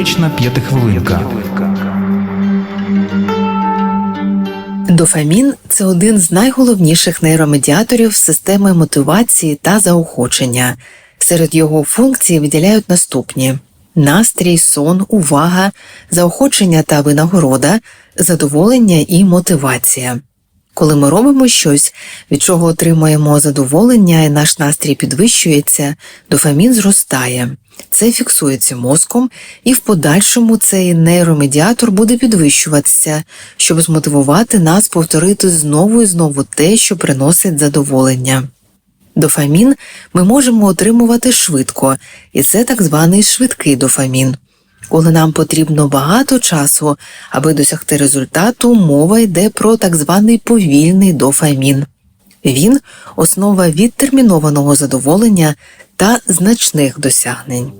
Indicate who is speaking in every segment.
Speaker 1: Психотерапевтична п'ятихвилинка.
Speaker 2: Дофамін це один з найголовніших нейромедіаторів системи мотивації та заохочення. Серед його функцій виділяють наступні: настрій, сон, увага, заохочення та винагорода, задоволення і мотивація. Коли ми робимо щось, від чого отримуємо задоволення і наш настрій підвищується, дофамін зростає. Це фіксується мозком, і в подальшому цей нейромедіатор буде підвищуватися, щоб змотивувати нас повторити знову і знову те, що приносить задоволення. Дофамін ми можемо отримувати швидко, і це так званий швидкий дофамін. Коли нам потрібно багато часу, аби досягти результату, мова йде про так званий повільний дофамін. Він основа відтермінованого задоволення та значних досягнень.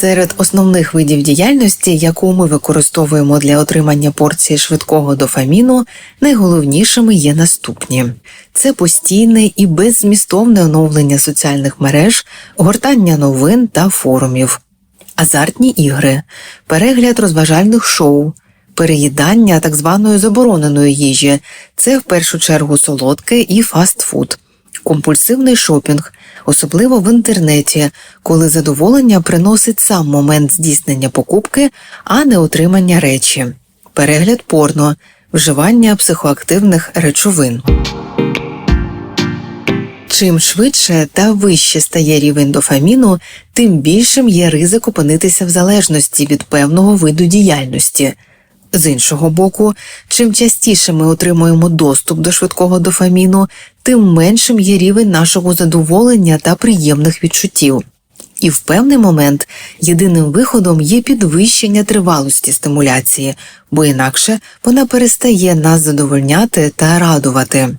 Speaker 2: Серед основних видів діяльності, яку ми використовуємо для отримання порції швидкого дофаміну, найголовнішими є наступні: це постійне і беззмістовне оновлення соціальних мереж, гортання новин та форумів, азартні ігри, перегляд розважальних шоу. Переїдання так званої забороненої їжі це в першу чергу солодке і фастфуд, компульсивний шопінг, особливо в інтернеті, коли задоволення приносить сам момент здійснення покупки, а не отримання речі, перегляд порно, вживання психоактивних речовин. Чим швидше та вище стає рівень дофаміну, тим більшим є ризик опинитися в залежності від певного виду діяльності. З іншого боку, чим частіше ми отримуємо доступ до швидкого дофаміну, тим меншим є рівень нашого задоволення та приємних відчуттів. І в певний момент єдиним виходом є підвищення тривалості стимуляції, бо інакше вона перестає нас задовольняти та радувати.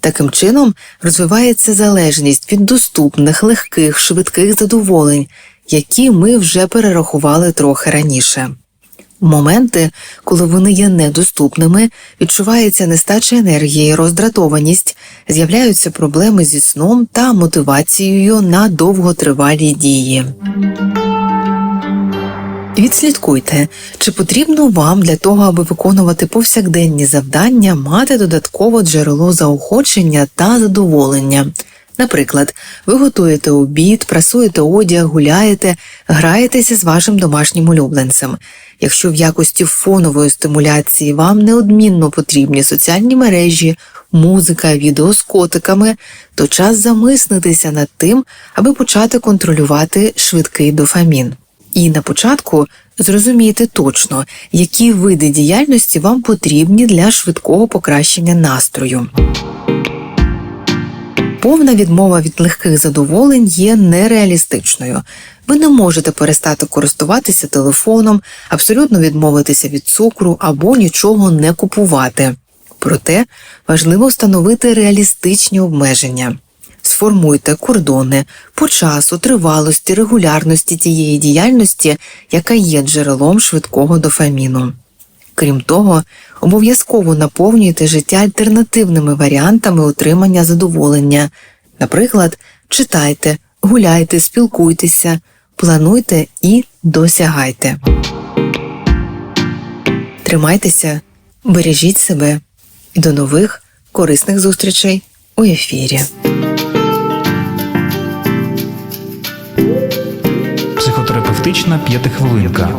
Speaker 2: Таким чином розвивається залежність від доступних, легких, швидких задоволень, які ми вже перерахували трохи раніше. Моменти, коли вони є недоступними, відчувається нестача енергії, роздратованість, з'являються проблеми зі сном та мотивацією на довготривалі дії. Відслідкуйте, чи потрібно вам для того, аби виконувати повсякденні завдання, мати додаткове джерело заохочення та задоволення. Наприклад, ви готуєте обід, прасуєте одяг, гуляєте, граєтеся з вашим домашнім улюбленцем. Якщо в якості фонової стимуляції вам неодмінно потрібні соціальні мережі, музика, відео з котиками, то час замислитися над тим, аби почати контролювати швидкий дофамін. І на початку зрозумійте точно, які види діяльності вам потрібні для швидкого покращення настрою. Повна відмова від легких задоволень є нереалістичною. Ви не можете перестати користуватися телефоном, абсолютно відмовитися від цукру або нічого не купувати. Проте важливо встановити реалістичні обмеження. Сформуйте кордони по часу, тривалості, регулярності тієї діяльності, яка є джерелом швидкого дофаміну. Крім того, обов'язково наповнюйте життя альтернативними варіантами отримання задоволення. Наприклад, читайте, гуляйте, спілкуйтеся, плануйте і досягайте. Тримайтеся, бережіть себе до нових корисних зустрічей у ефірі.
Speaker 1: Психотерапевтична п'ятихвилинка.